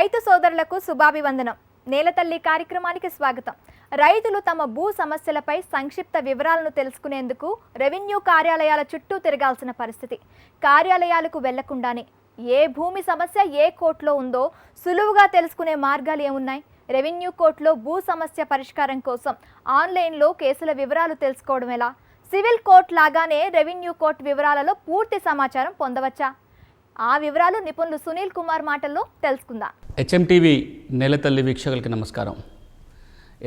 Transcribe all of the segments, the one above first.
రైతు సోదరులకు శుభాభివందనం. నేలతల్లి కార్యక్రమానికి స్వాగతం. రైతులు తమ భూ సమస్యలపై సంక్షిప్త వివరాలను తెలుసుకునేందుకు రెవెన్యూ కార్యాలయాల చుట్టూ తిరగాల్సిన పరిస్థితి. కార్యాలయాలకు వెళ్ళకుండానే ఏ భూమి సమస్య ఏ కోర్టులో ఉందో సులువుగా తెలుసుకునే మార్గాలు ఏమున్నాయి? రెవెన్యూ కోర్టులో భూ సమస్య పరిష్కారం కోసం ఆన్లైన్లో కేసుల వివరాలు తెలుసుకోవడం ఎలా? సివిల్ కోర్టు లాగానే రెవెన్యూ కోర్టు వివరాలలో పూర్తి సమాచారం పొందవచ్చా? ఆ వివరాలు నిపుణులు సునీల్ కుమార్ మాటల్లో తెలుసుకుందాం. హెచ్ఎంటీవీ నెలతల్లి వీక్షకులకి నమస్కారం.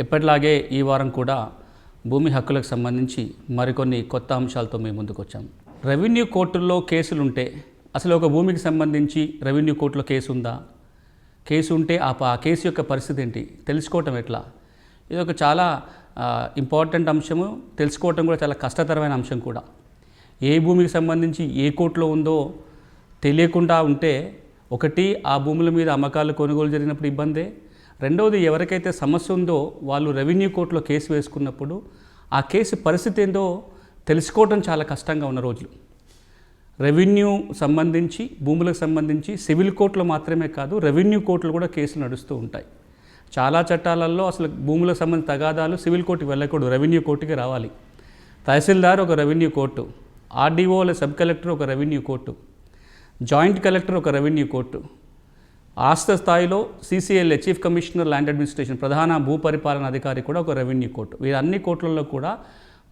ఎప్పటిలాగే ఈ వారం కూడా భూమి హక్కులకు సంబంధించి మరికొన్ని కొత్త అంశాలతో మేము ముందుకు వచ్చాం రెవెన్యూ కోర్టుల్లో కేసులుంటే అసలు ఒక భూమికి సంబంధించి రెవెన్యూ కోర్టులో కేసు ఉందా కేసు ఉంటే ఆ కేసు యొక్క పరిస్థితి ఏంటి తెలుసుకోవటం ఎట్లా? ఇది ఒక చాలా ఇంపార్టెంట్ అంశము. తెలుసుకోవటం కూడా చాలా కష్టతరమైన అంశం కూడా. ఏ భూమికి సంబంధించి ఏ కోర్టులో ఉందో తెలియకుండా ఉంటే ఒకటి ఆ భూముల మీద అమ్మకాలు కొనుగోలు జరిగినప్పుడు ఇబ్బందే. రెండవది ఎవరికైతే సమస్య ఉందో వాళ్ళు రెవెన్యూ కోర్టులో కేసు వేసుకున్నప్పుడు ఆ కేసు పరిస్థితి ఏందో తెలుసుకోవడం చాలా కష్టంగా ఉన్న రోజులు. రెవెన్యూ సంబంధించి భూములకు సంబంధించి సివిల్ కోర్టులో మాత్రమే కాదు రెవెన్యూ కోర్టులు కూడా కేసులు నడుస్తూ ఉంటాయి. చాలా చట్టాలలో అసలు భూములకు సంబంధించిన తగాదాలు సివిల్ కోర్టుకి వెళ్ళకూడదు రెవెన్యూ కోర్టుకి రావాలి. తహసీల్దార్ ఒక revenue court RDO sub collector ఒక రెవెన్యూ కోర్టు. జాయింట్ కలెక్టర్ ఒక రెవెన్యూ కోర్టు. రాష్ట్ర స్థాయిలో CCLA chief commissioner land administration ప్రధాన భూపరిపాలన అధికారి కూడా ఒక రెవెన్యూ కోర్టు. వీరన్ని కోర్టులలో కూడా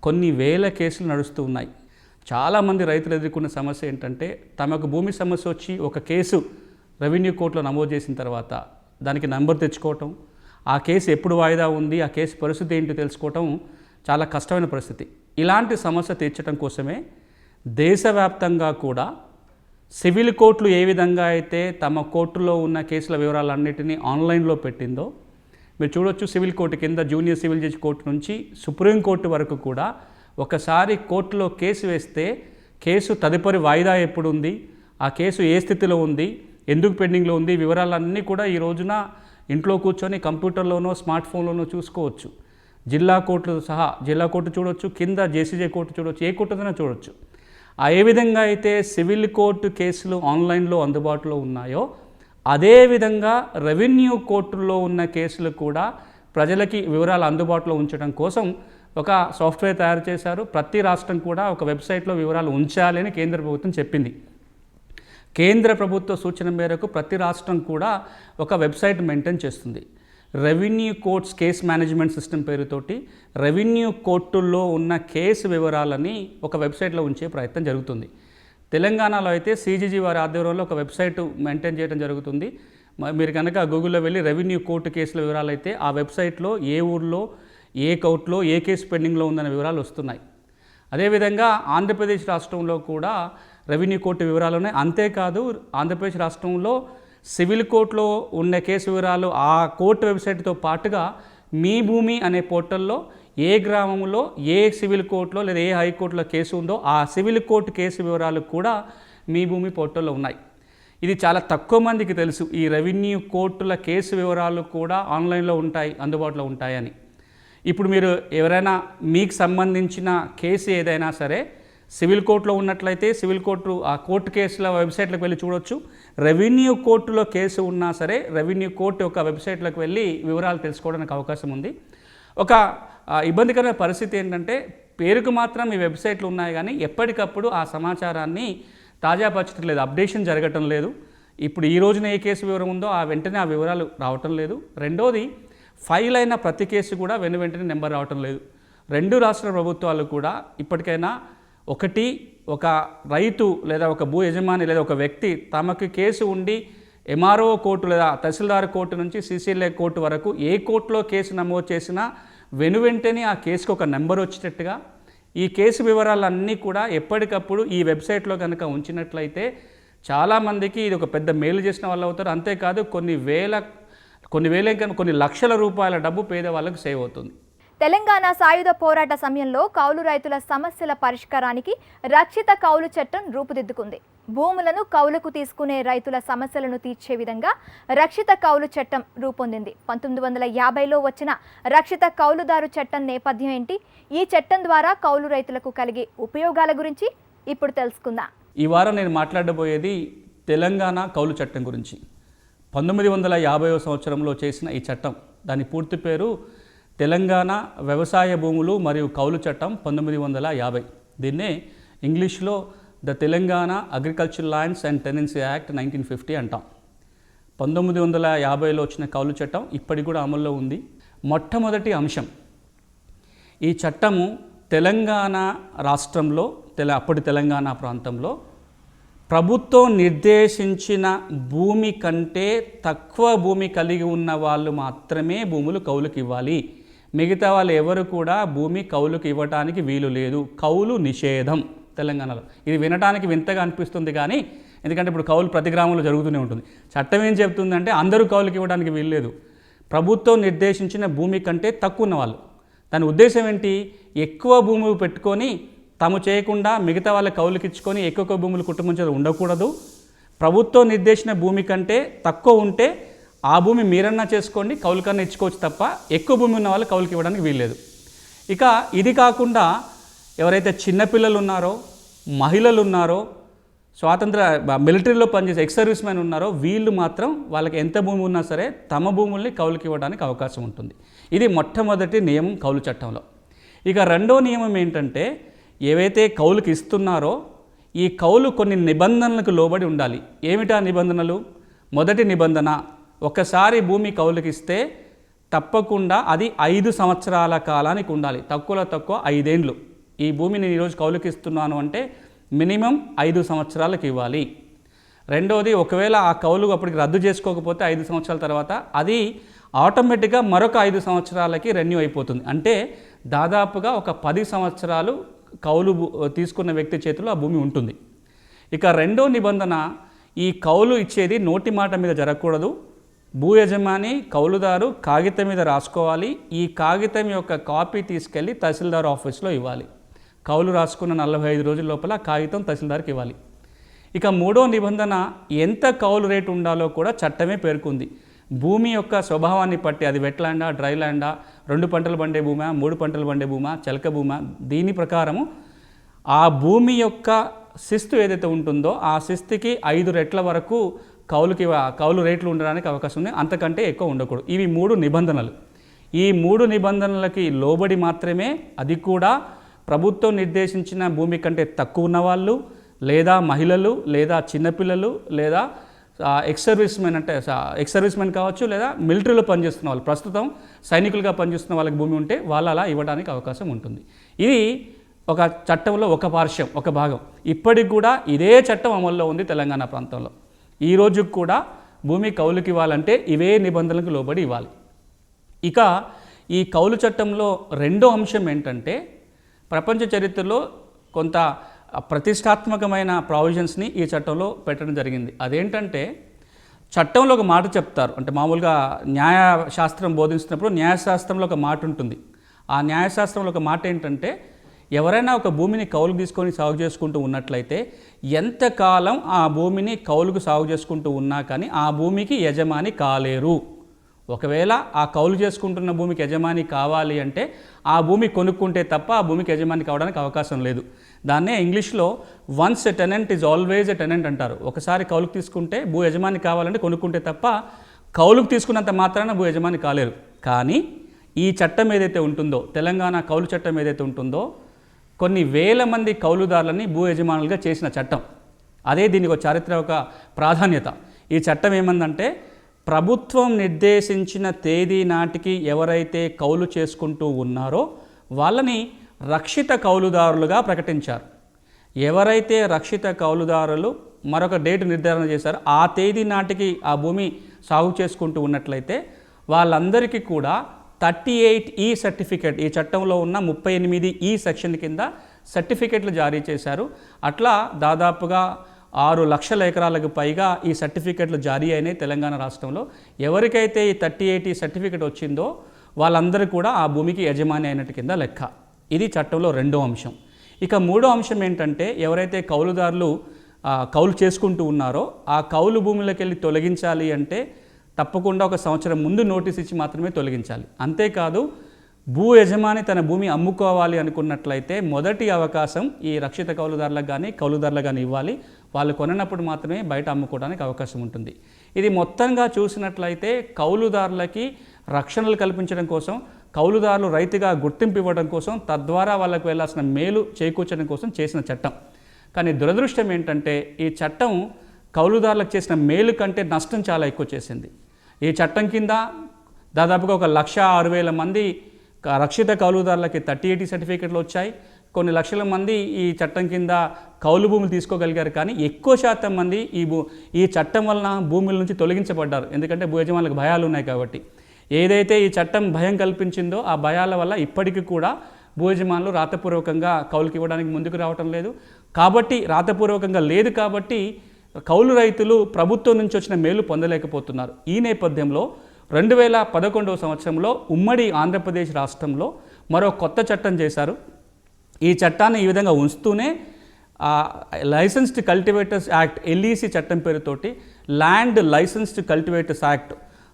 కొన్ని వేల కేసులు నడుస్తూ ఉన్నాయి. చాలామంది రైతులు ఎదుర్కొన్న సమస్య ఏంటంటే తమకు భూమి సమస్య వచ్చి ఒక కేసు రెవెన్యూ కోర్టులో నమోదు చేసిన తర్వాత దానికి నంబర్ తెచ్చుకోవటం ఆ కేసు ఎప్పుడు వాయిదా ఉంది ఆ కేసు పరిస్థితి ఏంటో తెలుసుకోవటం చాలా కష్టమైన పరిస్థితి. ఇలాంటి సమస్య తీర్చడం కోసమే దేశవ్యాప్తంగా కూడా సివిల్ కోర్టులు ఏ విధంగా అయితే తమ కోర్టులో ఉన్న కేసుల వివరాలన్నిటినీ ఆన్లైన్లో పెట్టిందో మీరు చూడొచ్చు సివిల్ కోర్టు కింద జూనియర్ సివిల్ జడ్జి కోర్టు నుంచి సుప్రీం కోర్టు వరకు కూడా ఒకసారి కోర్టులో కేసు వేస్తే కేసు తదుపరి వాయిదా ఎప్పుడు ఉంది ఆ కేసు ఏ స్థితిలో ఉంది ఎందుకు పెండింగ్లో ఉంది వివరాలన్నీ కూడా ఈ రోజున ఇంట్లో కూర్చొని కంప్యూటర్లోనో స్మార్ట్ ఫోన్లోనో చూసుకోవచ్చు. జిల్లా కోర్టు సహా జిల్లా కోర్టు చూడొచ్చు కింద జేసీజే కోర్టు చూడొచ్చు ఏ కోర్టునైనా చూడొచ్చు. ఏ విధంగా అయితే సివిల్ కోర్టు కేసులు ఆన్లైన్లో అందుబాటులో ఉన్నాయో అదేవిధంగా రెవెన్యూ కోర్టుల్లో ఉన్న కేసులు కూడా ప్రజలకి వివరాలు అందుబాటులో ఉంచడం కోసం ఒక సాఫ్ట్వేర్ తయారు చేశారు. ప్రతి రాష్ట్రం కూడా ఒక వెబ్సైట్లో వివరాలు ఉంచాలి అని కేంద్ర ప్రభుత్వం చెప్పింది. కేంద్ర ప్రభుత్వ సూచన మేరకు ప్రతి రాష్ట్రం కూడా ఒక వెబ్సైట్ మెయింటైన్ చేస్తుంది. Revenue courts case management system పేరుతోటి రెవెన్యూ కోర్టుల్లో ఉన్న కేసు వివరాలని ఒక వెబ్సైట్లో ఉంచే ప్రయత్నం జరుగుతుంది. తెలంగాణలో అయితే సీజీజీ వారి ఆధ్వర్యంలో ఒక వెబ్సైట్ మెయింటైన్ చేయడం జరుగుతుంది. మీరు కనుక గూగుల్లో వెళ్ళి రెవెన్యూ కోర్టు కేసుల వివరాలు అయితే ఆ వెబ్సైట్లో ఏ ఊర్లో ఏ కోర్టులో ఏ కేసు పెండింగ్లో ఉందనే వివరాలు వస్తున్నాయి. అదేవిధంగా ఆంధ్రప్రదేశ్ రాష్ట్రంలో కూడా రెవెన్యూ కోర్టు వివరాలు ఉన్నాయి అంతేకాదు ఆంధ్రప్రదేశ్ రాష్ట్రంలో సివిల్ కోర్టులో ఉన్న కేసు వివరాలు ఆ కోర్టు వెబ్సైట్తో పాటుగా మీ భూమి అనే పోర్టల్లో ఏ గ్రామంలో ఏ సివిల్ కోర్టులో లేదా ఏ హైకోర్టులో కేసు ఉందో ఆ సివిల్ కోర్టు కేసు వివరాలు కూడా మీ భూమి పోర్టల్లో ఉన్నాయి. ఇది చాలా తక్కువ మందికి తెలుసు. ఈ రెవెన్యూ కోర్టుల కేసు వివరాలు కూడా ఆన్లైన్లో ఉంటాయి అందుబాటులో ఉంటాయని. ఇప్పుడు మీరు ఎవరైనా మీకు సంబంధించిన కేసు ఏదైనా సరే సివిల్ కోర్టులో ఉన్నట్లయితే సివిల్ కోర్టు ఆ కోర్టు కేసుల వెబ్సైట్లకు వెళ్ళి చూడొచ్చు. రెవెన్యూ కోర్టులో కేసు ఉన్నా సరే రెవెన్యూ కోర్టు యొక్క వెబ్సైట్లకు వెళ్ళి వివరాలు తెలుసుకోవడానికి అవకాశం ఉంది. ఒక ఇబ్బందికరమైన పరిస్థితి ఏంటంటే పేరుకు మాత్రం ఈ వెబ్సైట్లు ఉన్నాయి కానీ ఎప్పటికప్పుడు ఆ సమాచారాన్ని తాజాపరచడం లేదు. అప్డేషన్ జరగటం లేదు. ఇప్పుడు ఈ రోజున ఏ కేసు వివరం ఉందో ఆ వెంటనే ఆ వివరాలు రావటం లేదు. రెండోది ఫైల్ అయిన ప్రతి కేసు కూడా వెను వెంటనే నెంబర్ రావటం లేదు. రెండు రాష్ట్ర ప్రభుత్వాలు కూడా ఇప్పటికైనా ఒకటి ఒక రైతు లేదా ఒక భూ యజమాని లేదా ఒక వ్యక్తి తమకు కేసు ఉండి ఎంఆర్ఓ కోర్టు లేదా తహసీల్దార్ కోర్టు నుంచి సీసీఎల్ఏ కోర్టు వరకు ఏ కోర్టులో కేసు నమోదు చేసినా వెను వెంటనే ఆ కేసుకు ఒక నెంబర్ వచ్చేటట్టుగా ఈ కేసు వివరాలన్నీ కూడా ఎప్పటికప్పుడు ఈ వెబ్సైట్లో కనుక ఉంచినట్లయితే చాలామందికి ఇది ఒక పెద్ద మేలు చేసిన వాళ్ళు అవుతారు. అంతేకాదు కొన్ని వేల కొన్ని వేల కొన్ని లక్షల రూపాయల డబ్బు పేదవాళ్ళకు సేవ్ అవుతుంది. తెలంగాణ సాయుధ పోరాట సమయంలో కౌలు రైతుల సమస్యల పరిష్కారానికి రక్షిత కౌలు చట్టం రూపుదిద్దుకుంది. భూములను కౌలుకు తీసుకునే రైతుల సమస్యలను తీర్చే విధంగా రక్షిత కౌలు చట్టం రూపొందింది. పంతొమ్మిది వందల యాభైలో వచ్చిన రక్షిత కౌలుదారు చట్టం నేపథ్యం ఏంటి? ఈ చట్టం ద్వారా కౌలు రైతులకు కలిగే ఉపయోగాల గురించి ఇప్పుడు తెలుసుకుందాం. ఈ వారం నేను మాట్లాడబోయేది తెలంగాణ కౌలు చట్టం గురించి. పంతొమ్మిది వందల యాభైవ సంవత్సరంలో చేసిన ఈ చట్టం దాని పూర్తి పేరు తెలంగాణ వ్యవసాయ భూములు మరియు కౌలు చట్టం పంతొమ్మిది వందల యాభై. దీన్నే ఇంగ్లీష్లో the Telangana agriculture lands and tenancy act nineteen fifty అంటాం. పంతొమ్మిది వందల యాభైలో వచ్చిన కౌలు చట్టం ఇప్పటికి కూడా అమల్లో ఉంది. మొట్టమొదటి అంశం ఈ చట్టము తెలంగాణ రాష్ట్రంలో తెల అప్పటి తెలంగాణ ప్రాంతంలో ప్రభుత్వం నిర్దేశించిన భూమి కంటే తక్కువ భూమి కలిగి ఉన్న వాళ్ళు మాత్రమే భూములు కౌలుకి ఇవ్వాలి. మిగతా వాళ్ళు ఎవరు కూడా భూమి కౌలుకి ఇవ్వటానికి వీలు లేదు. కౌలు నిషేధం తెలంగాణలో. ఇది వినటానికి వింతగా అనిపిస్తుంది కానీ ఎందుకంటే ఇప్పుడు కౌలు ప్రతి గ్రామంలో జరుగుతూనే ఉంటుంది. చట్టం ఏం చెప్తుందంటే అందరూ కౌలుకి ఇవ్వడానికి వీలు లేదు. ప్రభుత్వం నిర్దేశించిన భూమి కంటే తక్కువ ఉన్న వాళ్ళు. దాని ఉద్దేశం ఏంటి? ఎక్కువ భూమి పెట్టుకొని తాము చేయకుండా మిగతా వాళ్ళ కౌలుకి ఇచ్చుకొని ఎక్కువ భూములు కుటుంబం చేత ఉండకూడదు. ప్రభుత్వం నిర్దేశించిన భూమి కంటే తక్కువ ఉంటే ఆ భూమి మీరన్నా చేసుకోండి కౌలుకన్నా ఇచ్చుకోవచ్చు తప్ప ఎక్కువ భూమి ఉన్న వాళ్ళు కౌలుకి ఇవ్వడానికి వీల్లేదు. ఇక ఇది కాకుండా ఎవరైతే చిన్నపిల్లలు ఉన్నారో మహిళలు ఉన్నారో స్వాతంత్ర మిలిటరీలో పనిచేసే ఎక్స్ సర్వీస్ మ్యాన్ ఉన్నారో వీళ్ళు మాత్రం వాళ్ళకి ఎంత భూమి ఉన్నా సరే తమ భూముల్ని కౌలుకి ఇవ్వడానికి అవకాశం ఉంటుంది. ఇది మొట్టమొదటి నియమం కౌలు చట్టంలో. ఇక రెండో నియమం ఏంటంటే ఏవైతే కౌలుకి ఇస్తున్నారో ఈ కౌలు కొన్ని నిబంధనలకు లోబడి ఉండాలి. ఏమిటా నిబంధనలు? మొదటి నిబంధన ఒకసారి భూమి కౌలుకిస్తే తప్పకుండా అది ఐదు సంవత్సరాల కాలానికి ఉండాలి. తక్కువలో తక్కువ ఐదేండ్లు. ఈ భూమిని నేను ఈరోజు కౌలుకిస్తున్నాను అంటే మినిమం ఐదు సంవత్సరాలకు ఇవ్వాలి. రెండవది ఒకవేళ ఆ కౌలు అప్పటికి రద్దు చేసుకోకపోతే ఐదు సంవత్సరాల తర్వాత అది ఆటోమేటిక్గా మరొక ఐదు సంవత్సరాలకి రెన్యూ అయిపోతుంది. అంటే దాదాపుగా ఒక పది సంవత్సరాలు కౌలు తీసుకున్న వ్యక్తి చేతిలో ఆ భూమి ఉంటుంది. ఇక రెండో నిబంధన ఈ కౌలు ఇచ్చేది నోటి మాట మీద జరగకూడదు. భూ యజమాని కౌలుదారు కాగితం మీద రాసుకోవాలి. ఈ కాగితం యొక్క కాపీ తీసుకెళ్ళి తహసీల్దార్ ఆఫీస్లో ఇవ్వాలి. కౌలు రాసుకున్న నలభై ఐదు రోజుల లోపల కాగితం తహసీల్దార్కి ఇవ్వాలి. ఇక మూడో నిబంధన ఎంత కౌలు రేటు ఉండాలో కూడా చట్టమే పేర్కొంది. భూమి యొక్క స్వభావాన్ని బట్టి అది వెట్ ల్యాండా డ్రై ల్యాండా రెండు పంటలు పండే భూమా మూడు పంటలు పండే భూమా చెలక భూమా దీని ప్రకారము ఆ భూమి యొక్క శిస్తు ఏదైతే ఉంటుందో ఆ శిస్తుకి ఐదు రెట్ల వరకు కౌలుకి కౌలు రేట్లు ఉండడానికి అవకాశం ఉంది. అంతకంటే ఎక్కువ ఉండకూడదు. ఇవి మూడు నిబంధనలు. ఈ మూడు నిబంధనలకి లోబడి మాత్రమే అది కూడా ప్రభుత్వం నిర్దేశించిన భూమి కంటే తక్కువ ఉన్నవాళ్ళు లేదా మహిళలు లేదా చిన్నపిల్లలు లేదా ఎక్స్ సర్వీస్ మెన్ అంటే ఎక్స్ సర్వీస్ మెన్ కావచ్చు లేదా మిలిటరీలో పనిచేస్తున్న వాళ్ళు. ప్రస్తుతం సైనికులుగా పనిచేస్తున్న వాళ్ళకి భూమి ఉంటే వాళ్ళు అలా ఇవ్వడానికి అవకాశం ఉంటుంది. ఇది ఒక చట్టంలో ఒక పార్శ్వం ఒక భాగం. ఇప్పటికి కూడా ఇదే చట్టం అమల్లో ఉంది తెలంగాణ ప్రాంతంలో. ఈ రోజుకి కూడా భూమి కౌలుకి ఇవ్వాలంటే ఇవే నిబంధనలకు లోబడి ఇవ్వాలి. ఇక ఈ కౌలు చట్టంలో రెండో అంశం ఏంటంటే ప్రపంచ చరిత్రలో కొంత ప్రతిష్టాత్మకమైన ప్రావిజన్స్ని ఈ చట్టంలో పెట్టడం జరిగింది. అదేంటంటే చట్టంలో ఒక మాట చెప్తారు. అంటే మామూలుగా న్యాయశాస్త్రం బోధించినప్పుడు న్యాయశాస్త్రంలో ఒక మాట ఉంటుంది. ఆ న్యాయశాస్త్రంలో ఒక మాట ఏంటంటే ఎవరైనా ఒక భూమిని కౌలుకు తీసుకొని సాగు చేసుకుంటూ ఉన్నట్లయితే ఎంతకాలం ఆ భూమిని కౌలుకు సాగు చేసుకుంటూ ఉన్నా కానీ ఆ భూమికి యజమాని కాలేరు. ఒకవేళ ఆ కౌలు చేసుకుంటున్న భూమికి యజమాని కావాలి అంటే ఆ భూమి కొనుక్కుంటే తప్ప ఆ భూమికి యజమాని కావడానికి అవకాశం లేదు. దాన్నే ఇంగ్లీష్లో once a tenant is always a tenant అంటారు. ఒకసారి కౌలుకు తీసుకుంటే భూ యజమాని కావాలంటే కొనుక్కుంటే తప్ప కౌలుకు తీసుకున్నంత మాత్రాన భూ యజమాని కాలేరు. కానీ ఈ చట్టం ఏదైతే ఉంటుందో తెలంగాణ కౌలు చట్టం ఏదైతే ఉంటుందో కొన్ని వేల మంది కౌలుదారులని భూ యజమానులుగా చేసిన చట్టం. అదే దీనికి ఒక చారిత్రక ప్రాధాన్యత. ఈ చట్టం ఏమందంటే ప్రభుత్వం నిర్దేశించిన తేదీ నాటికి ఎవరైతే కౌలు చేసుకుంటూ ఉన్నారో వాళ్ళని రక్షిత కౌలుదారులుగా ప్రకటించారు. ఎవరైతే రక్షిత కౌలుదారులు మరొక డేట్ నిర్ధారణ చేశారో ఆ తేదీ నాటికి ఆ భూమి సాగు చేసుకుంటూ ఉన్నట్లయితే వాళ్ళందరికీ కూడా థర్టీ ఎయిట్ ఈ సర్టిఫికేట్ ఈ చట్టంలో ఉన్న ముప్పై ఎనిమిది ఈ సెక్షన్ కింద సర్టిఫికెట్లు జారీ చేశారు. అట్లా దాదాపుగా ఆరు లక్షల ఎకరాలకు పైగా ఈ సర్టిఫికెట్లు జారీ అయినాయి తెలంగాణ రాష్ట్రంలో. ఎవరికైతే ఈ థర్టీ ఎయిట్ ఈ సర్టిఫికెట్ వచ్చిందో వాళ్ళందరూ కూడా ఆ భూమికి యజమాని అయినట్టు కింద లెక్క. ఇది చట్టంలో రెండో అంశం. ఇక మూడో అంశం ఏంటంటే ఎవరైతే కౌలుదారులు కౌలు చేసుకుంటూ ఉన్నారో ఆ కౌలు భూములకు వెళ్ళి తొలగించాలి అంటే తప్పకుండా ఒక సంవత్సరం ముందు నోటీస్ ఇచ్చి మాత్రమే తొలగించాలి. అంతేకాదు భూ యజమాని తన భూమి అమ్ముకోవాలి అనుకున్నట్లయితే మొదటి అవకాశం ఈ రక్షిత కౌలుదారులకు కానీ కౌలుదారులకు కానీ ఇవ్వాలి. వాళ్ళు కొనినప్పుడు మాత్రమే బయట అమ్ముకోవడానికి అవకాశం ఉంటుంది. ఇది మొత్తంగా చూసినట్లయితే కౌలుదారులకి రక్షణలు కల్పించడం కోసం కౌలుదారులు రైతుగా గుర్తింపు ఇవ్వడం కోసం తద్వారా వాళ్ళకు వెళ్ళాల్సిన మేలు చేకూర్చడం కోసం చేసిన చట్టం. కానీ దురదృష్టం ఏంటంటే ఈ చట్టం కౌలుదారులకు చేసిన మేలు కంటే నష్టం చాలా ఎక్కువ చేసింది. ఈ చట్టం కింద దాదాపుగా ఒక లక్ష ఆరు వేల మంది రక్షిత కౌలుదారులకి థర్టీ ఎయిటీ సర్టిఫికెట్లు వచ్చాయి. కొన్ని లక్షల మంది ఈ చట్టం కింద కౌలు భూములు తీసుకోగలిగారు కానీ ఎక్కువ శాతం మంది ఈ భూ ఈ చట్టం వలన భూముల నుంచి తొలగించబడ్డారు. ఎందుకంటే భూ యజమానులకు భయాలు ఉన్నాయి కాబట్టి. ఏదైతే ఈ చట్టం భయం కల్పించిందో ఆ భయాల వల్ల ఇప్పటికీ కూడా భూ యజమానులు రాతపూర్వకంగా కౌలుకి ఇవ్వడానికి ముందుకు రావటం లేదు. కాబట్టి రాతపూర్వకంగా లేదు కాబట్టి కౌలు రైతులు ప్రభుత్వం నుంచి వచ్చిన మేలు పొందలేకపోతున్నారు. ఈ నేపథ్యంలో రెండు వేల పదకొండవ సంవత్సరంలో ఉమ్మడి ఆంధ్రప్రదేశ్ రాష్ట్రంలో మరో కొత్త చట్టం చేశారు. ఈ చట్టాన్ని ఈ విధంగా ఉంచుతూనే లైసెన్స్డ్ కల్టివేటర్స్ యాక్ట్ ఎల్ఈసి చట్టం పేరుతోటి ల్యాండ్ లైసెన్స్డ్ కల్టివేటర్స్ యాక్ట్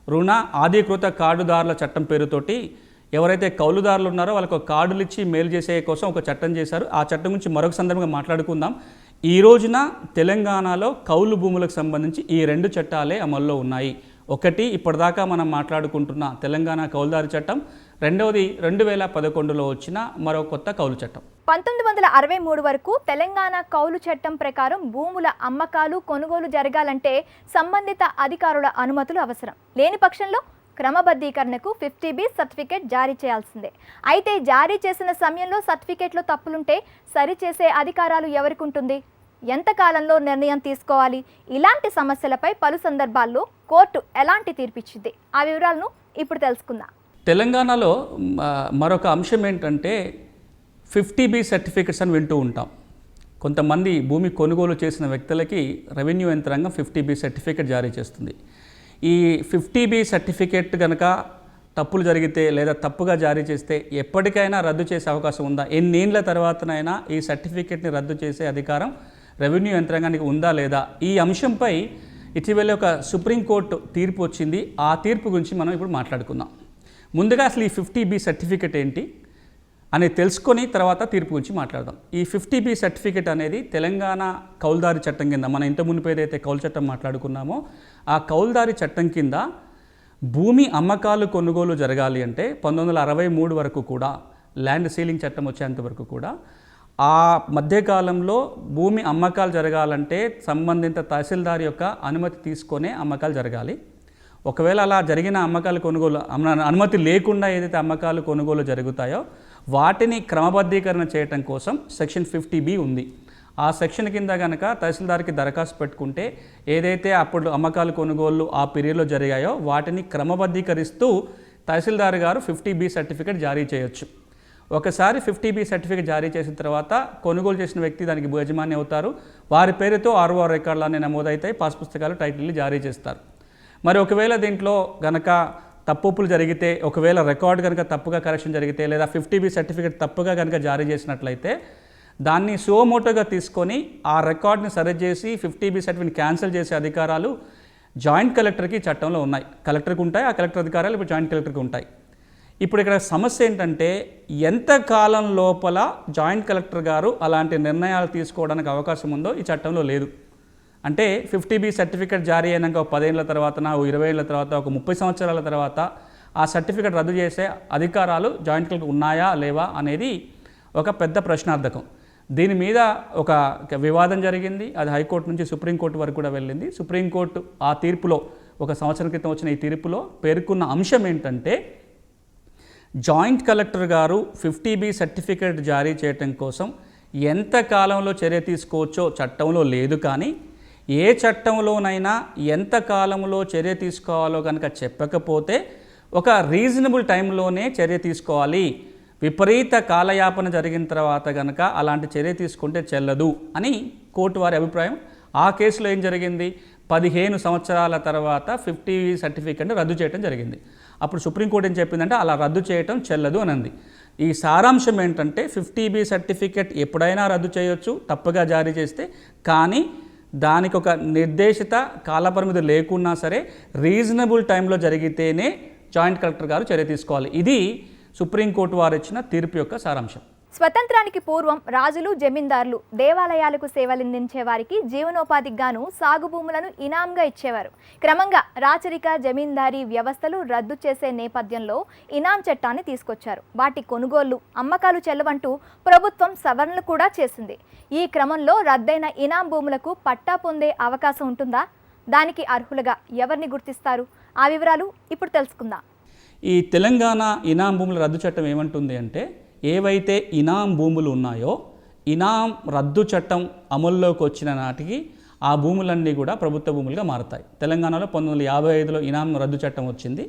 రుణ ఆధీకృత కార్డుదారుల చట్టం పేరుతోటి ఎవరైతే కౌలుదారులు ఉన్నారో వాళ్ళకు ఒక కార్డులు ఇచ్చి మేలు చేసే కోసం ఒక చట్టం చేశారు. ఆ చట్టం గురించి మరొక సందర్భంగా మాట్లాడుకుందాం. ఈ రోజున తెలంగాణలో కౌలు భూములకు సంబంధించి ఈ రెండు చట్టాలే అమల్లో ఉన్నాయి. ఒకటి ఇప్పటిదాకా మనం మాట్లాడుకుంటున్న తెలంగాణ కౌలుదారు చట్టం. రెండవది రెండు వేల పదకొండులో వచ్చిన మరో కొత్త కౌలు చట్టం. పంతొమ్మిది వందల అరవై మూడు వరకు తెలంగాణ కౌలు చట్టం ప్రకారం భూముల అమ్మకాలు కొనుగోలు జరగాలంటే సంబంధిత అధికారుల అనుమతులు అవసరం. లేని పక్షంలో క్రమబద్ధీకరణకు ఫిఫ్టీ బి సర్టిఫికేట్ జారీ చేయాల్సిందే. అయితే జారీ చేసిన సమయంలో సర్టిఫికేట్లో తప్పులుంటే సరిచేసే అధికారాలు ఎవరికి ఉంటుంది ఎంత కాలంలో నిర్ణయం తీసుకోవాలి? ఇలాంటి సమస్యలపై పలు సందర్భాల్లో కోర్టు ఎలాంటి తీర్పిచ్చింది? ఆ వివరాలను ఇప్పుడు తెలుసుకుందాం. తెలంగాణలో మరొక అంశం ఏంటంటే ఫిఫ్టీ బి సర్టిఫికెట్స్ అని వింటూ ఉంటాం. కొంతమంది భూమి కొనుగోలు చేసిన వ్యక్తులకి రెవెన్యూ యంత్రాంగం ఫిఫ్టీ బి సర్టిఫికెట్ జారీ చేస్తుంది. ఈ ఫిఫ్టీ బి సర్టిఫికేట్ కనుక తప్పులు జరిగితే లేదా తప్పుగా జారీ చేస్తే ఎప్పటికైనా రద్దు చేసే అవకాశం ఉందా? ఎన్నేళ్ళ తర్వాతనైనా ఈ సర్టిఫికేట్ని రద్దు చేసే అధికారం రెవెన్యూ యంత్రాంగానికి ఉందా లేదా? ఈ అంశంపై ఇటీవల ఒక సుప్రీంకోర్టు తీర్పు వచ్చింది. ఆ తీర్పు గురించి మనం ఇప్పుడు మాట్లాడుకుందాం. ముందుగా అసలు ఈ ఫిఫ్టీ బి సర్టిఫికెట్ ఏంటి అని తెలుసుకొని తర్వాత తీర్పు గురించి మాట్లాడదాం. ఈ ఫిఫ్టీ బి సర్టిఫికేట్ అనేది తెలంగాణ కౌల్దారి చట్టం కింద మనం ఇంత మునిపు ఏదైతే కౌలు చట్టం మాట్లాడుకున్నామో ఆ కౌల్దారి చట్టం కింద భూమి అమ్మకాలు కొనుగోలు జరగాలి అంటే పంతొమ్మిది వందల అరవై మూడు వరకు కూడా ల్యాండ్ సీలింగ్ చట్టం వచ్చేంత వరకు కూడా ఆ మధ్యకాలంలో భూమి అమ్మకాలు జరగాలంటే సంబంధిత తహసీల్దార్ యొక్క అనుమతి తీసుకొనే అమ్మకాలు జరగాలి. ఒకవేళ అలా జరిగిన అమ్మకాలు కొనుగోలు అనుమతి లేకుండా ఏదైతే అమ్మకాలు కొనుగోలు జరుగుతాయో వాటిని క్రమబద్ధీకరణ చేయటం కోసం సెక్షన్ ఫిఫ్టీ బి ఉంది. ఆ సెక్షన్ కింద కనుక తహసీల్దార్కి దరఖాస్తు పెట్టుకుంటే ఏదైతే అప్పుడు అమ్మకాలు కొనుగోళ్ళు ఆ పీరియడ్లో జరిగాయో వాటిని క్రమబద్ధీకరిస్తూ తహసీల్దార్ గారు ఫిఫ్టీ బి సర్టిఫికేట్ జారీ చేయొచ్చు. ఒకసారి ఫిఫ్టీ బి సర్టిఫికేట్ జారీ చేసిన తర్వాత కొనుగోలు చేసిన వ్యక్తి దానికి యజమాని అవుతారు. వారి పేరుతో ఆర్ఓ రికార్డులన్నీ నమోదవుతాయి. పాస్ పుస్తకాలు టైటిల్ని జారీ చేస్తారు. మరి ఒకవేళ దీంట్లో గనక తప్పులు జరిగితే ఒకవేళ రికార్డ్ కనుక తప్పుగా కరెక్షన్ జరిగితే లేదా ఫిఫ్టీ బి సర్టిఫికేట్ తప్పుగా కనుక జారీ చేసినట్లయితే దాన్ని సువమోటోగా తీసుకొని ఆ రికార్డ్ని సరిచేసి ఫిఫ్టీ బి సర్టిఫికేట్ క్యాన్సిల్ చేసే అధికారాలు జాయింట్ కలెక్టర్కి చట్టంలో ఉన్నాయి. కలెక్టర్కి ఉంటాయి ఆ కలెక్టర్ అధికారాలు ఇప్పుడు జాయింట్ కలెక్టర్కి ఉంటాయి. ఇప్పుడు ఇక్కడ సమస్య ఏంటంటే ఎంత కాలం లోపల జాయింట్ కలెక్టర్ గారు అలాంటి నిర్ణయాలు తీసుకోవడానికి అవకాశం ఉందో ఈ చట్టంలో లేదు. అంటే ఫిఫ్టీ బి సర్టిఫికేట్ జారీ అయినాక ఒక పదేళ్ళ తర్వాత ఓ ఇరవై ఏళ్ళ తర్వాత ఒక ముప్పై సంవత్సరాల తర్వాత ఆ సర్టిఫికేట్ రద్దు చేసే అధికారాలు జాయింట్ కలెక్టర్ ఉన్నాయా లేవా అనేది ఒక పెద్ద ప్రశ్నార్థకం. దీని మీద ఒక వివాదం జరిగింది. అది హైకోర్టు నుంచి సుప్రీంకోర్టు వరకు కూడా వెళ్ళింది. సుప్రీంకోర్టు ఆ తీర్పులో ఒక సంవత్సరం క్రితం వచ్చిన ఈ తీర్పులో పేర్కొన్న అంశం ఏంటంటే జాయింట్ కలెక్టర్ గారు ఫిఫ్టీ బి సర్టిఫికేట్ జారీ చేయటం కోసం ఎంత కాలంలో చర్య తీసుకోవచ్చో చట్టంలో లేదు కానీ ఏ చట్టంలోనైనా ఎంత కాలంలో చర్య తీసుకోవాలో కనుక చెప్పకపోతే ఒక రీజనబుల్ టైంలోనే చర్య తీసుకోవాలి. విపరీత కాలయాపన జరిగిన తర్వాత కనుక అలాంటి చర్య తీసుకుంటే చెల్లదు అని కోర్టు వారి అభిప్రాయం. ఆ కేసులో ఏం జరిగింది? పదిహేను సంవత్సరాల తర్వాత ఫిఫ్టీ సర్టిఫికెట్ని రద్దు చేయడం జరిగింది. అప్పుడు సుప్రీంకోర్టు ఏం చెప్పిందంటే అలా రద్దు చేయటం చెల్లదు అనంది ఈ సారాంశం ఏంటంటే ఫిఫ్టీ బి సర్టిఫికెట్ ఎప్పుడైనా రద్దు చేయొచ్చు తప్పుగా జారీ చేస్తే. కానీ దానికి ఒక నిర్దేశిత కాలపరిమితి లేకున్నా సరే రీజనబుల్ టైంలో జరిగితేనే జాయింట్ కలెక్టర్ గారు చర్య తీసుకోవాలి. ఇది సుప్రీంకోర్టు వారు ఇచ్చిన తీర్పు యొక్క సారాంశం. స్వతంత్రానికి పూర్వం రాజులు జమీందారులు దేవాలయాలకు సేవలందించే వారికి జీవనోపాధిగాను సాగు భూములను ఇనాంగా ఇచ్చేవారు. క్రమంగా రాచరిక జమీందారీ వ్యవస్థలు రద్దు చేసే నేపథ్యంలో ఇనాం చట్టాన్ని తీసుకొచ్చారు. వాటి కొనుగోళ్ళు అమ్మకాలు చెల్లవంటూ ప్రభుత్వం సవరణలు కూడా చేసింది. ఈ క్రమంలో రద్దయిన ఇనాం భూములకు పట్టా పొందే అవకాశం ఉంటుందా? దానికి అర్హులుగా ఎవరిని గుర్తిస్తారు? ఆ వివరాలు ఇప్పుడు తెలుసుకుందాం. ఈ తెలంగాణ ఇనాం భూముల రద్దు చట్టం ఏమంటుంది అంటే ఏవైతే ఇనాం భూములు ఉన్నాయో ఇనాం రద్దు చట్టం అమల్లోకి వచ్చిన నాటికి ఆ భూములన్నీ కూడా ప్రభుత్వ భూములుగా మారుతాయి. తెలంగాణలో పంతొమ్మిది వందల యాభై ఐదులో ఇనాం రద్దు చట్టం వచ్చింది.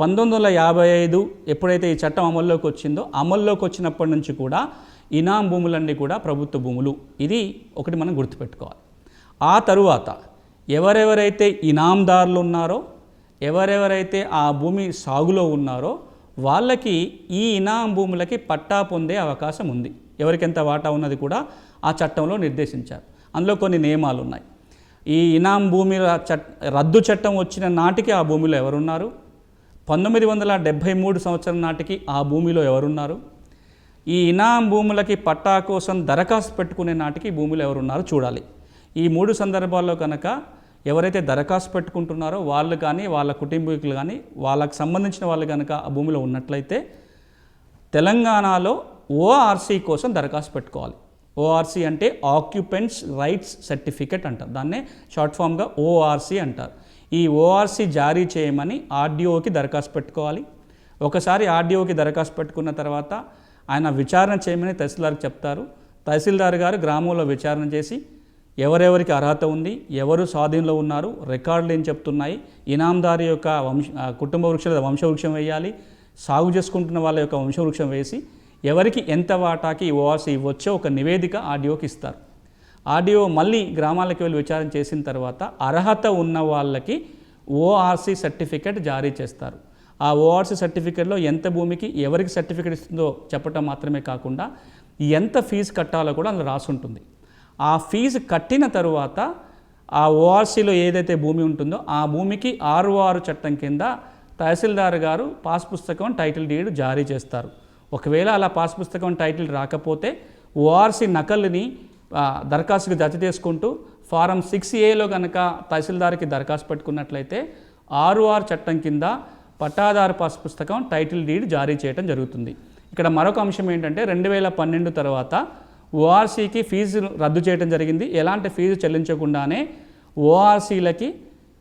పంతొమ్మిది వందల యాభై ఐదు ఎప్పుడైతే ఈ చట్టం అమల్లోకి వచ్చిందో అమల్లోకి వచ్చినప్పటి నుంచి కూడా ఇనాం భూములన్నీ కూడా ప్రభుత్వ భూములు. ఇది ఒకటి మనం గుర్తుపెట్టుకోవాలి. ఆ తరువాత ఎవరెవరైతే ఇనాందారులు ఉన్నారో ఎవరెవరైతే ఆ భూమి సాగులో ఉన్నారో వాళ్ళకి ఈ ఇనాం భూములకి పట్టా పొందే అవకాశం ఉంది. ఎవరికెంత వాటా ఉన్నది కూడా ఆ చట్టంలో నిర్దేశించారు. అందులో కొన్ని నియమాలు ఉన్నాయి. ఈ ఇనాం భూమి చట్ రద్దు చట్టం వచ్చిన నాటికి ఆ భూమిలో ఎవరున్నారు? పంతొమ్మిది వందల డెబ్భై మూడు సంవత్సరం నాటికి ఆ భూమిలో ఎవరున్నారు? ఈ ఇనాం భూములకి పట్టా కోసం దరఖాస్తు పెట్టుకునే నాటికి భూమిలో ఎవరున్నారో చూడాలి. ఈ మూడు సందర్భాల్లో కనుక ఎవరైతే దరఖాస్తు పెట్టుకుంటున్నారో వాళ్ళు కానీ వాళ్ళ కుటుంబీకులు కానీ వాళ్ళకి సంబంధించిన వాళ్ళు కనుక ఆ భూమిలో ఉన్నట్లయితే తెలంగాణలో ఓఆర్సీ కోసం దరఖాస్తు పెట్టుకోవాలి. ఓఆర్సీ అంటే ఆక్యుపెంట్స్ రైట్స్ సర్టిఫికెట్ అంటారు. దాన్నే షార్ట్ ఫామ్గా ఓఆర్సీ అంటారు. ఈ ఓఆర్సీ జారీ చేయమని ఆర్డీఓకి దరఖాస్తు పెట్టుకోవాలి. ఒకసారి ఆర్డీఓకి దరఖాస్తు పెట్టుకున్న తర్వాత ఆయన విచారణ చేయమని తహసీల్దార్కి చెప్తారు. తహసీల్దార్ గారు గ్రామంలో విచారణ చేసి ఎవరెవరికి అర్హత ఉంది ఎవరు స్వాధీనంలో ఉన్నారు రికార్డులు ఏం చెప్తున్నాయి ఇనాందారి యొక్క వంశ కుటుంబ వృక్షం వంశవృక్షం వేయాలి సాగు చేసుకుంటున్న వాళ్ళ యొక్క వంశవృక్షం వేసి ఎవరికి ఎంత వాటాకి ఓఆర్సీ ఇవ్వచ్చో ఒక నివేదిక ఆర్డీఓకి ఇస్తారు. ఆర్డీఓ మళ్ళీ గ్రామాలకు వెళ్ళి విచారణ చేసిన తర్వాత అర్హత ఉన్న వాళ్ళకి ఓఆర్సీ సర్టిఫికెట్ జారీ చేస్తారు. ఆ ఓఆర్సీ సర్టిఫికెట్లో ఎంత భూమికి ఎవరికి సర్టిఫికెట్ ఇస్తుందో చెప్పటం మాత్రమే కాకుండా ఎంత ఫీజు కట్టాలో కూడా అందులో రాసి ఉంటుంది ఆ ఫీజు కట్టిన తరువాత ఆ ఓఆర్సీలో ఏదైతే భూమి ఉంటుందో ఆ భూమికి ఆరు చట్టం కింద తహసీల్దార్ గారు పాస్ పుస్తకం టైటిల్ డీడ్ జారీ చేస్తారు. ఒకవేళ అలా పాస్ పుస్తకం టైటిల్ రాకపోతే ఓఆర్సీ నకల్ని దరఖాస్తుకు జత చేసుకుంటూ ఫారం సిక్స్ ఏలో కనుక తహసీల్దార్కి దరఖాస్తు పెట్టుకున్నట్లయితే ఆరు ఆరు చట్టం కింద పట్టాదారు పాస్ పుస్తకం టైటిల్ డీడ్ జారీ చేయడం జరుగుతుంది. ఇక్కడ మరొక అంశం ఏంటంటే రెండు వేల పన్నెండు తర్వాత ఓఆర్సీకి ఫీజు రద్దు చేయడం జరిగింది. ఎలాంటి ఫీజు చెల్లించకుండానే ఓఆర్సీలకి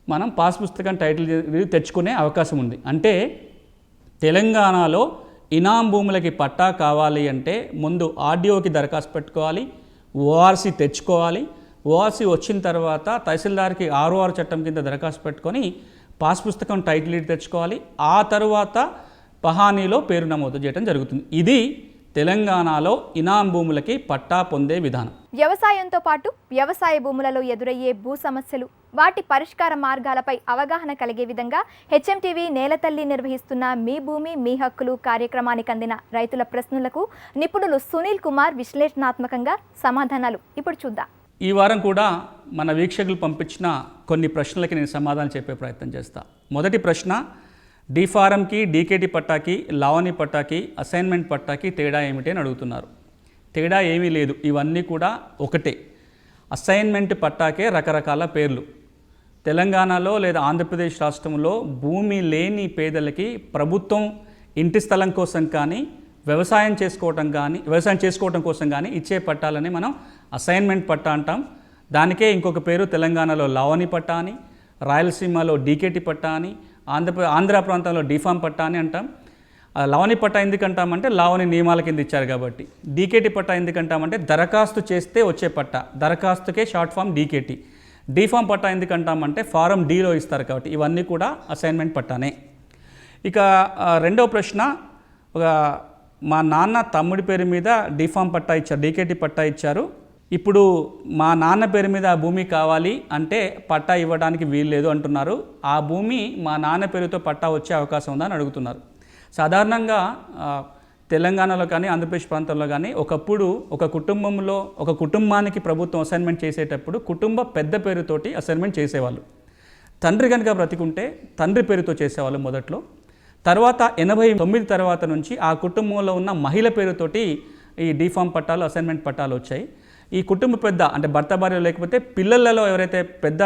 మనం పాస్ పుస్తకం టైటిల్ తెచ్చుకునే అవకాశం ఉంది. అంటే తెలంగాణలో ఇనాం భూములకి పట్టా కావాలి అంటే ముందు ఆర్డీఓకి దరఖాస్తు పెట్టుకోవాలి ఓఆర్సీ తెచ్చుకోవాలి. ఓఆర్సీ వచ్చిన తర్వాత తహసీల్దార్కి ఆర్ఓఆర్ చట్టం కింద దరఖాస్తు పెట్టుకొని పాస్ పుస్తకం టైటిల్ తెచ్చుకోవాలి. ఆ తరువాత పహానీలో పేరు నమోదు చేయడం జరుగుతుంది. ఇది తెలంగాణలో ఇనాం భూములకి పట్టా పొందే విధానం. వ్యవసాయంతో పాటు వ్యవసాయ భూములలో ఎదురయ్యే భూ సమస్యలు వాటి పరిష్కార మార్గాలపై అవగాహన కలిగే విధంగా హెచ్ఎంటీవీ నేలతల్లి నిర్వహిస్తున్న మీ భూమి మీ హక్కులు కార్యక్రమానికి అందిన రైతుల ప్రశ్నలకు నిపుణులు సునీల్ కుమార్ విశ్లేషణాత్మకంగా సమాధానాలు ఇప్పుడు చూద్దాం. ఈ వారం కూడా మన వీక్షకులు పంపించిన కొన్ని ప్రశ్నలకి నేను సమాధానం చెప్పే ప్రయత్నం చేస్తా. మొదటి ప్రశ్న డిఫారంకి డీకేటీ పట్టాకి లావణి పట్టాకి అసైన్మెంట్ పట్టాకి తేడా ఏమిటి అని అడుగుతున్నారు. తేడా ఏమీ లేదు. ఇవన్నీ కూడా ఒకటే. అసైన్మెంట్ పట్టాకే రకరకాల పేర్లు. తెలంగాణలో లేదా ఆంధ్రప్రదేశ్ రాష్ట్రంలో భూమి లేని పేదలకి ప్రభుత్వం ఇంటి స్థలం కోసం కానీ వ్యవసాయం చేసుకోవటం కానీ వ్యవసాయం చేసుకోవటం కోసం కానీ ఇచ్చే పట్టాలని మనం అసైన్మెంట్ పట్టా అంటాం. దానికే ఇంకొక పేరు తెలంగాణలో లావణి పట్టా అని రాయలసీమలో డీకేటి పట్టా అని ఆంధ్ర ఆంధ్ర ప్రాంతంలో డిఫామ్ పట్టా అని అంటాం. ఆ లావణి పట్టా ఎందుకంటామంటే లావణి నియమాల కింద ఇచ్చారు కాబట్టి. డీకేటీ పట్టా ఎందుకంటామంటే దరఖాస్తు చేస్తే వచ్చే పట్టా. దరఖాస్తుకే short form DKT. D form పట్టా ఎందుకంటామంటే ఫారం డీలో ఇస్తారు కాబట్టి. ఇవన్నీ కూడా అసైన్మెంట్ పట్టానే. ఇక రెండో రెండవ ప్రశ్న ఒక మా నాన్న తమ్ముడి పేరు మీద డిఫామ్ పట్టా ఇచ్చారు డీకేటీ పట్టా ఇచ్చారు. ఇప్పుడు మా నాన్న పేరు మీద ఆ భూమి కావాలి అంటే పట్టా ఇవ్వడానికి వీల్లేదు అంటున్నారు. ఆ భూమి మా నాన్న పేరుతో పట్టా వచ్చే అవకాశం ఉందని అడుగుతున్నారు. సాధారణంగా తెలంగాణలో కానీ ఆంధ్రప్రదేశ్ ప్రాంతంలో కానీ ఒకప్పుడు ఒక కుటుంబంలో ఒక కుటుంబానికి ప్రభుత్వం అసైన్మెంట్ చేసేటప్పుడు కుటుంబ పెద్ద పేరుతోటి అసైన్మెంట్ చేసేవాళ్ళు. తండ్రి కనుక బ్రతికుంటే తండ్రి పేరుతో చేసేవాళ్ళు మొదట్లో. తర్వాత ఎనభై తొమ్మిది తర్వాత నుంచి ఆ కుటుంబంలో ఉన్న మహిళ పేరుతోటి ఈ డీఫామ్ పట్టాలు అసైన్మెంట్ పట్టాలు వచ్చాయి. ఈ కుటుంబ పెద్ద అంటే భర్త భార్య లేకపోతే పిల్లలలో ఎవరైతే పెద్ద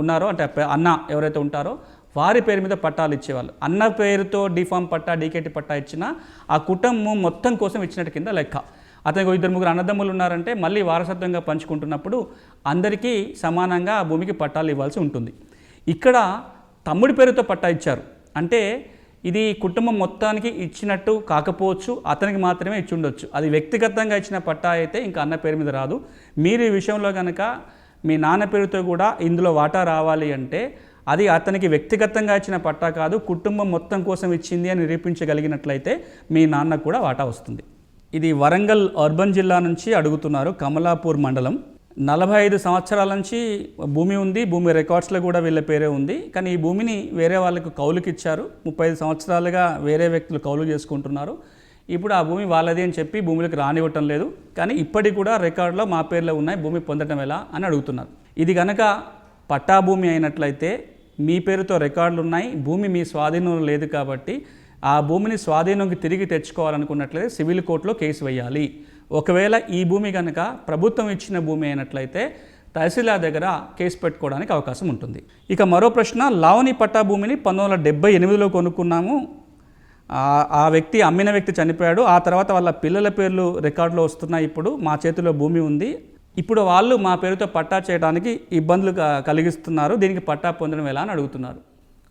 ఉన్నారో అంటే అన్న ఎవరైతే ఉంటారో వారి పేరు మీద పట్టాలు ఇచ్చేవాళ్ళు. అన్న పేరుతో డిఫామ్ పట్టా డీకేటీ పట్టా ఇచ్చినా ఆ కుటుంబం మొత్తం కోసం ఇచ్చినట్టు కింద లెక్క. అతనికి ఇద్దరు ముగ్గురు అన్నదమ్ములు ఉన్నారంటే మళ్ళీ వారసత్వంగా పంచుకుంటున్నప్పుడు అందరికీ సమానంగా ఆ భూమికి పట్టాలు ఇవ్వాల్సి ఉంటుంది. ఇక్కడ తమ్ముడి పేరుతో పట్టా ఇచ్చారు. అంటే ఇది కుటుంబం మొత్తానికి ఇచ్చినట్టు కాకపోవచ్చు అతనికి మాత్రమే ఇచ్చి ఉండొచ్చు అది వ్యక్తిగతంగా ఇచ్చిన పట్టా అయితే ఇంకా అన్న పేరు మీద రాదు. మీరు ఈ విషయంలో కనుక మీ నాన్న పేరుతో కూడా ఇందులో వాటా రావాలి అంటే అది అతనికి వ్యక్తిగతంగా ఇచ్చిన పట్టా కాదు కుటుంబం మొత్తం కోసం ఇచ్చింది అని నిరూపించగలిగినట్లయితే మీ నాన్న కూడా వాటా వస్తుంది. ఇది వరంగల్ అర్బన్ జిల్లా నుంచి అడుగుతున్నారు కమలాపూర్ మండలం. నలభై ఐదు సంవత్సరాల నుంచి భూమి ఉంది భూమి రికార్డ్స్లో కూడా వీళ్ళ పేరే ఉంది. కానీ ఈ భూమిని వేరే వాళ్ళకు కౌలుకి ఇచ్చారు ముప్పై ఐదు సంవత్సరాలుగా వేరే వ్యక్తులు కౌలు చేసుకుంటున్నారు. ఇప్పుడు ఆ భూమి వాళ్ళది అని చెప్పి భూమిలోకి రానివ్వటం లేదు. కానీ ఇప్పటికి కూడా రికార్డులో మా పేర్లో ఉన్నాయి భూమి పొందడం ఎలా అని అడుగుతున్నారు. ఇది కనుక పట్టా భూమి అయినట్లయితే మీ పేరుతో రికార్డులు ఉన్నాయి భూమి మీ స్వాధీనంలో లేదు కాబట్టి ఆ భూమిని స్వాధీనంకి తిరిగి తెచ్చుకోవాలనుకున్నట్లయితే సివిల్ కోర్టులో కేసు వేయాలి. ఒకవేళ ఈ భూమి కనుక ప్రభుత్వం ఇచ్చిన భూమి అయినట్లయితే తహసీల్దార్ దగ్గర కేసు పెట్టుకోవడానికి అవకాశం ఉంటుంది. ఇక మరో ప్రశ్న లావణి పట్టా భూమిని పంతొమ్మిది వందల డెబ్బై ఎనిమిదిలో కొనుక్కున్నాము. ఆ- వ్యక్తి అమ్మిన వ్యక్తి చనిపోయాడు. ఆ తర్వాత వాళ్ళ పిల్లల పేర్లు రికార్డులో వస్తున్నాయి ఇప్పుడు. మా చేతిలో భూమి ఉంది. ఇప్పుడు వాళ్ళు మా పేరుతో పట్టా చేయడానికి ఇబ్బందులు కలిగిస్తున్నారు. దీనికి పట్టా పొందడం ఎలా అని అడుగుతున్నారు.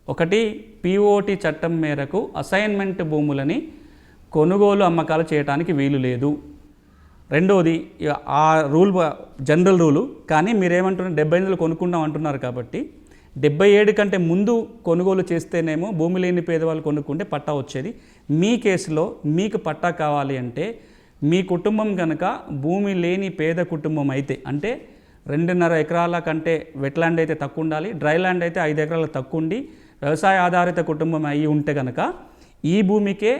ఒకటి పిఓటి చట్టం మేరకు అసైన్మెంట్ భూములని కొనుగోలు అమ్మకాలు చేయడానికి వీలు లేదు. రెండవది ఆ రూల్ జనరల్ రూలు కానీ మీరేమంటున్నారు డెబ్బై ఎనిమిదిలో కొనుక్కుందాం అంటున్నారు కాబట్టి డెబ్బై ఏడు కంటే ముందు కొనుగోలు చేస్తేనేమో భూమి లేని పేదవాళ్ళు కొనుక్కుంటే పట్టా వచ్చేది. మీ కేసులో మీకు పట్టా కావాలి అంటే మీ కుటుంబం కనుక భూమి లేని పేద కుటుంబం అయితే అంటే రెండున్నర ఎకరాల కంటే వెట్లాండ్ అయితే తక్కువ ఉండాలి డ్రై ల్యాండ్ అయితే ఐదు ఎకరాలకు తక్కువ ఉండి వ్యవసాయ ఆధారిత కుటుంబం అయి ఉంటే కనుక ఈ భూమికే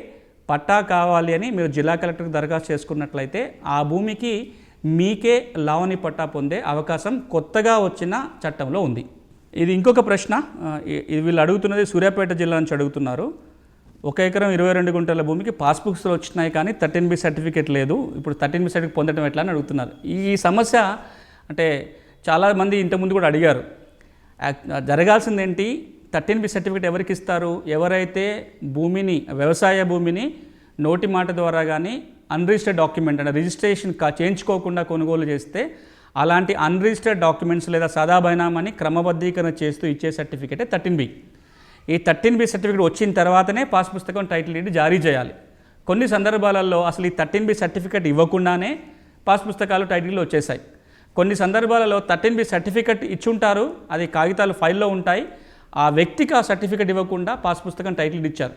పట్టా కావాలి అని మీరు జిల్లా కలెక్టర్కి దరఖాస్తు చేసుకున్నట్లయితే ఆ భూమికి మీకే లావణి పట్టా పొందే అవకాశం కొత్తగా వచ్చిన చట్టంలో ఉంది. ఇది ఇంకొక ప్రశ్న. ఇది వీళ్ళు అడుగుతున్నది సూర్యాపేట జిల్లా నుంచి అడుగుతున్నారు. ఒక ఎకరం ఇరవై రెండు గుంటల భూమికి పాస్బుక్స్లో వచ్చినాయి కానీ థర్టీన్ బి సర్టిఫికేట్ లేదు. ఇప్పుడు థర్టీన్ బి సర్టిఫికేట్ పొందడం ఎట్లా అని అడుగుతున్నారు. ఈ సమస్య అంటే చాలామంది ఇంతకుముందు కూడా అడిగారు. జరగాల్సింది ఏంటి థర్టీన్ బి సర్టిఫికేట్ ఎవరికి ఇస్తారు? ఎవరైతే భూమిని వ్యవసాయ భూమిని నోటి మాట ద్వారా కానీ అన్రిజిస్టర్డ్ డాక్యుమెంట్ అంటే రిజిస్ట్రేషన్ కా చేయించుకోకుండా కొనుగోలు చేస్తే అలాంటి అన్రిజిస్టర్డ్ డాక్యుమెంట్స్ లేదా సాదా బైనామాని క్రమబద్ధీకరణ చేస్తూ ఇచ్చే సర్టిఫికేటే థర్టీన్ బి. ఈ థర్టీన్ బి సర్టిఫికేట్ వచ్చిన తర్వాతనే పాస్ పుస్తకం టైటిల్ డీడ్ జారీ చేయాలి. కొన్ని సందర్భాలలో అసలు ఈ థర్టీన్ బి సర్టిఫికేట్ ఇవ్వకుండానే పాస్ పుస్తకాలు టైటిల్ వచ్చేసాయి. కొన్ని సందర్భాలలో థర్టీన్ బి సర్టిఫికేట్ ఇచ్చుంటారు. అది కాగితాలు ఫైల్లో ఉంటాయి. ఆ వ్యక్తికి ఆ సర్టిఫికేట్ ఇవ్వకుండా పాస్ పుస్తకం టైటిల్ ఇచ్చారు.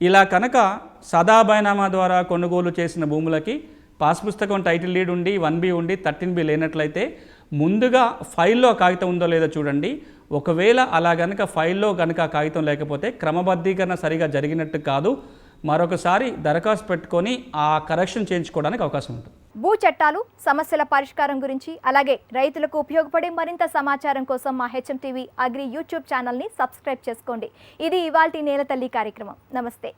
ఇలా కనుక సదా బైనామా ద్వారా కొనుగోలు చేసిన భూములకి పాస్ పుస్తకం టైటిల్ లీడ్ ఉండి వన్ బి ఉండి థర్టీన్ బి లేనట్లయితే ముందుగా ఫైల్లో కాగితం ఉందో లేదో చూడండి. ఒకవేళ అలా కనుక ఫైల్లో కనుక కాగితం లేకపోతే క్రమబద్ధీకరణ సరిగా జరిగినట్టు కాదు. మరొకసారి దరఖాస్తు పెట్టుకొని ఆ కరెక్షన్ చేయించుకోవడానికి అవకాశం ఉంటుంది. భూ చట్టాలు సమస్యల పరిష్కారం గురించి అలాగే రైతులకు ఉపయోగపడే మరింత సమాచారం కోసం మా హెచ్ఎం టీవీ అగ్రి యూట్యూబ్ ఛానల్ని సబ్స్క్రైబ్ చేసుకోండి. ఇది ఇవాల్టి నేల తల్లి కార్యక్రమం. నమస్తే.